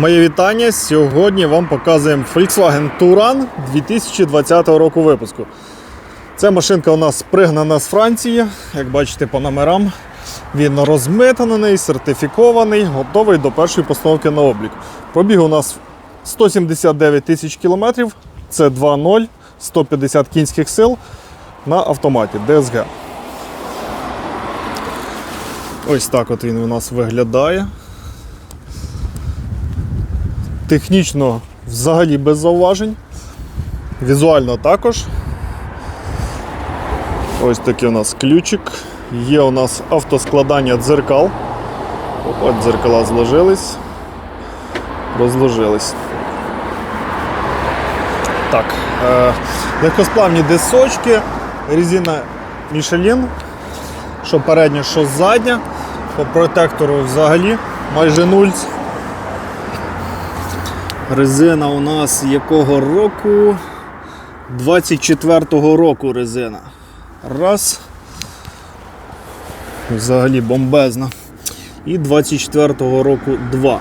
Моє вітання. Сьогодні вам показуємо Volkswagen Touran 2020 року випуску. Ця машинка у нас пригнана з Франції, як бачите по номерам. Він розмитаний, сертифікований, готовий до першої постановки на облік. Пробіг у нас 179 тисяч кілометрів. Це 2.0, 150 кінських сил на автоматі DSG. Ось так от він у нас виглядає. Технічно взагалі без зауважень. Візуально також. Ось такий у нас ключик. Є у нас автоскладання дзеркал. От дзеркала зложились. Розложились. Так. Е, легкосплавні дисочки, резина Michelin. Що передня, що задня. По протектору взагалі майже нуль. Резина у нас якого року? 24-го року резина. Раз. Взагалі бомбезна. І 24-го року два.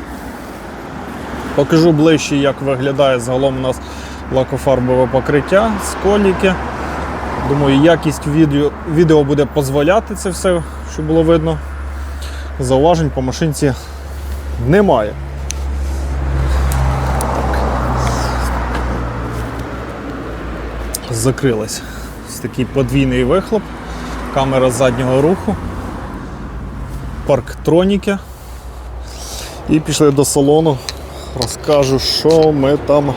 Покажу ближче, як виглядає загалом у нас лакофарбове покриття, сколіки. Думаю, якість відео, відео буде дозволяти це все, щоб було видно. Зауважень по машинці немає. Закрилась. Ось такий подвійний вихлоп, камера заднього руху, парктроніки. І пішли до салону. Розкажу, що ми там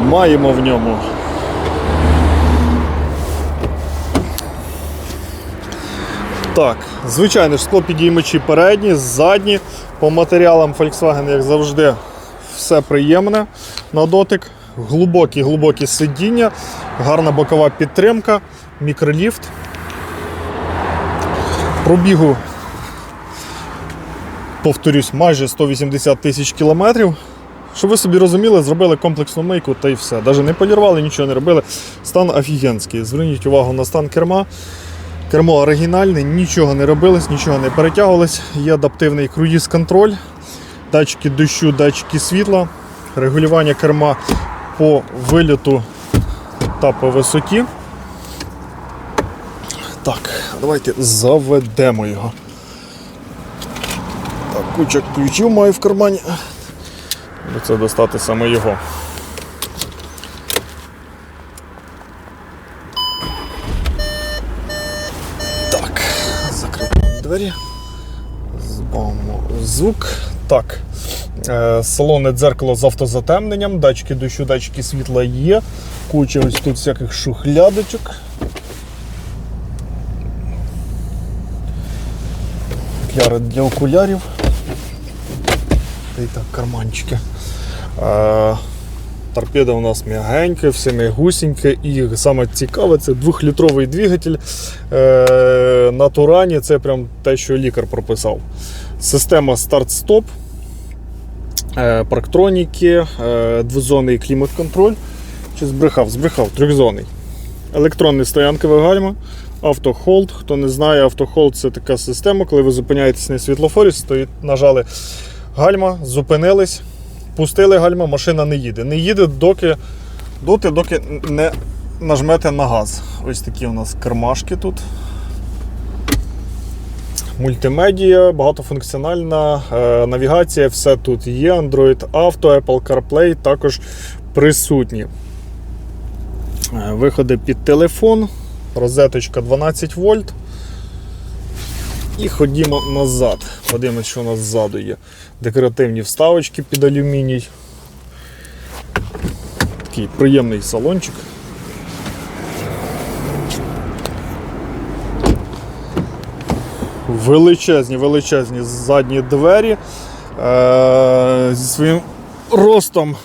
маємо в ньому. Так, звичайно ж, склопідіймачі передні, задні. По матеріалам Volkswagen, як завжди, все приємне на дотик. Глибокі глибокі сидіння, гарна бокова підтримка, мікроліфт. Пробігу, повторюсь, майже 180 тисяч кілометрів. Щоб ви собі розуміли, зробили комплексну мийку та й все. Навіть не полірвали, нічого не робили. Стан офігенський. Зверніть увагу на стан керма. Кермо оригінальне, нічого не робилось, нічого не перетягувалось. Є адаптивний круїз-контроль, датчики дощу, датчики світла, регулювання керма по виліту та по висоті. Так, давайте заведемо його. Так, куча ключів маю в кармані. Це достати саме його. Так, закриваємо двері. Збавимо звук. Так. Е, Салонне дзеркало з автозатемненням, датчики дощу, датчики світла є. Куча ось тут всяких шухлядочок. Кляри для окулярів. Та й так, карманчики. Е, Торпеда у нас м'ягенька, все м'ягусіньке. І саме цікаве, це двохлітровий двигатель е, на Турані. Це прям те, що лікар прописав. Система старт-стоп. Е, парктроніки, е, двозонний клімат-контроль. Чи збрехав? Збрехав, трьохзонний. Електронний стоянковий гальма, автохолд. Хто не знає, автохолд це така система, коли ви зупиняєтесь на світлофорі, стоїть, нажали гальма, зупинились, пустили гальма, машина не їде. Не їде доки, доти, доки не нажмете на газ. Ось такі у нас кармашки тут. Мультимедія, багатофункціональна е, навігація, все тут є. Android Auto, Apple CarPlay також присутні. Е, Виходи під телефон, розеточка 12 вольт. І ходімо назад. Подивимось, що у нас ззаду є. Декоративні вставочки під алюміній. Такий приємний салончик. Величезні, величезні задні двері. Е, зі своїм ростом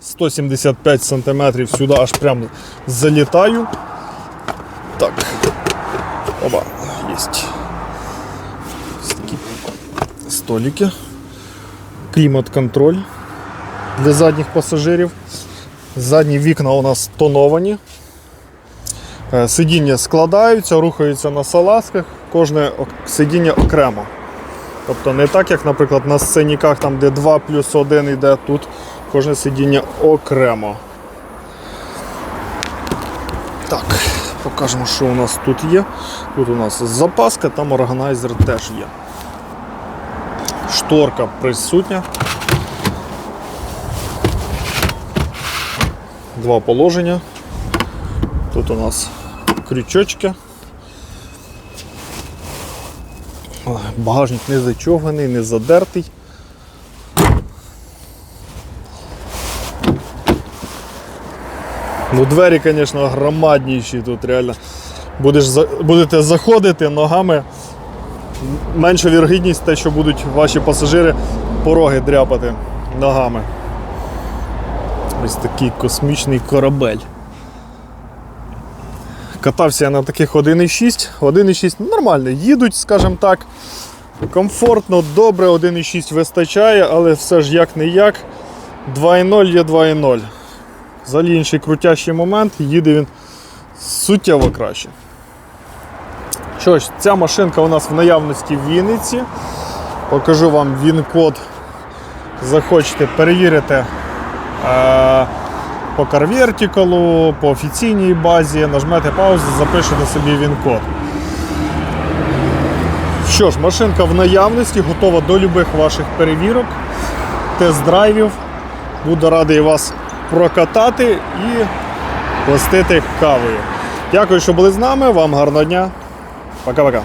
175 см сюди аж прям залітаю. Так. Оба, єсть. Ось такі столики. Клімат-контроль для задніх пасажирів. Задні вікна у нас тоновані. Е, Сидіння складаються, рухаються на салазках, кожне сидіння окремо. Тобто не так, як, наприклад, на сценіках, там, де 2 плюс 1 йде, тут кожне сидіння окремо. Так, покажемо, що у нас тут є. Тут у нас запаска, там органайзер теж є. Шторка присутня. Два положення. Тут у нас крючочки. Багажник не зачовганий, не задертий. Ну, двері, звісно, громадніші тут реально. Будеш, будете заходити ногами. Менша вірогідність те, що будуть ваші пасажири пороги дряпати ногами. Ось такий космічний корабель. Катався я на таких 1,6. 1,6 нормально, їдуть, скажімо так. Комфортно, добре, 1,6 вистачає, але все ж як не як. 2,0 є 2,0. Взагалі інший крутящий момент, їде він суттєво краще. Що ж, ця машинка у нас в наявності в Вінниці. Покажу вам він-код. Захочете перевірити е, по CarVertical, по офіційній базі, нажмете паузу, запишете собі він-код. Що ж, машинка в наявності, готова до любих ваших перевірок, тест-драйвів. Буду радий вас прокатати і гостити кавою. Дякую, що були з нами. Вам гарного дня. Пока-пока.